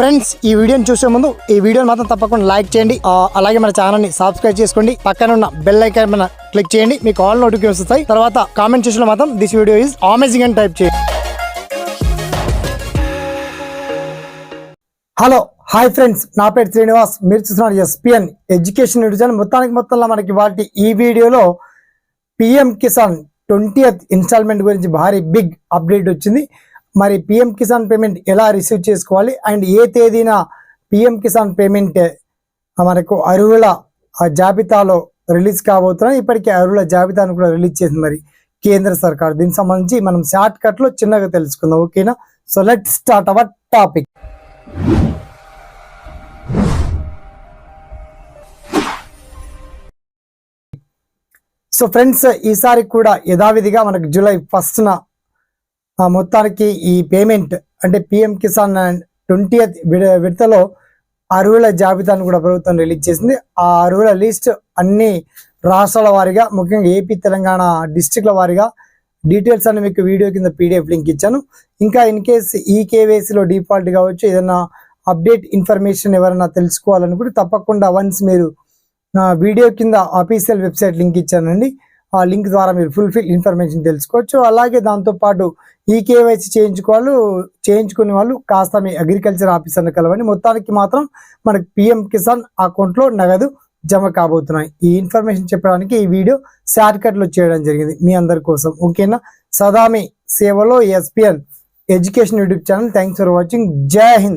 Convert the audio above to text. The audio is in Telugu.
ఫ్రెండ్స్ ఈ వీడియోని చూసే ముందు ఈ వీడియోని మాత్రం తప్పకుండా లైక్ చేయండి. అలాగే మన ఛానల్ని సబ్స్క్రైబ్ చేసుకోండి. పక్కన ఉన్న బెల్ ఐకాన్ మన క్లిక్ చేయండి. మీకు ఆల్ నోటిఫికేషన్ వస్తాయి. తర్వాత కామెంట్ చేసిన మాత్రం దిస్ వీడియో ఈజ్ అమేజింగ్ అని టైప్ చేయండి. Hello hi friends. నా పేరు శ్రీనివాస్. మీరు చూస్తున్నారు ఎస్పిఎన్ ఎడ్యుకేషన్ డివిజన్ మొత్తానికి మొత్తంలో మనకి వాటి ఈ వీడియోలో పిఎం కిసాన్ ట్వంటీ ఇన్స్టాల్మెంట్ గురించి భారీ బిగ్ అప్డేట్ వచ్చింది. మరి పిఎం కిసాన్ పేమెంట్ ఎలా రిసీవ్ చేసుకోవాలి? అండ్ ఏ తేదీన పిఎం కిసాన్ పేమెంట్ మనకు అరువుల ఆ జాబితాలో రిలీజ్ కాబోతున్నాయి. ఇప్పటికే అరువుల జాబితాను కూడా రిలీజ్ చేసింది మరి కేంద్ర సర్కార్. దీనికి సంబంధించి మనం షార్ట్ కట్లో చిన్నగా తెలుసుకుందాం. ఓకేనా so let start our topic so friends ఈసారి కూడా యథావిధిగా మనకు జూలై ఫస్ట్న మొత్తానికి ఈ పేమెంట్ అంటే పిఎం కిసాన్ ట్వంటీ విడతలో అర్హుల జాబితాను కూడా ప్రభుత్వం రిలీజ్ చేసింది. ఆ అర్హుల లిస్ట్ అన్ని రాష్ట్రాల వారిగా ముఖ్యంగా ఏపీ తెలంగాణ డిస్టిక్ల వారిగా డీటెయిల్స్ అన్ని మీకు వీడియో కింద పీడిఎఫ్ లింక్ ఇచ్చాను. ఇంకా ఇన్ కేస్ ఈ కేవైసీలో డిఫాల్ట్ కావచ్చు ఏదైనా అప్డేట్ ఇన్ఫర్మేషన్ ఎవరైనా తెలుసుకోవాలనుకుంటే తప్పకుండా వన్స్ మీరు వీడియో కింద అఫీషియల్ వెబ్సైట్ లింక్ ఇచ్చానండి. ఆ లింక్ ద్వారా మీరు ఫుల్ఫిల్ ఇన్ఫర్మేషన్ తెలుసుకోవచ్చు. అలాగే దాంతోపాటు ఈ కేవైసీ చేయించుకోవాలి చేయించుకునే వాళ్ళు కాస్త మీ అగ్రికల్చర్ ఆఫీసర్ని కలవండి. మొత్తానికి మాత్రం మనకి పిఎం కిసాన్ అకౌంట్లో నగదు జమ కాబోతున్నాయి. ఈ ఇన్ఫర్మేషన్ చెప్పడానికి ఈ వీడియో షార్ట్కట్లో చేయడం జరిగింది. మీ అందరి కోసం ఓకేనా? సదామి సేవలో SPN education YouTube channel. Thanks for watching. Jai Hind.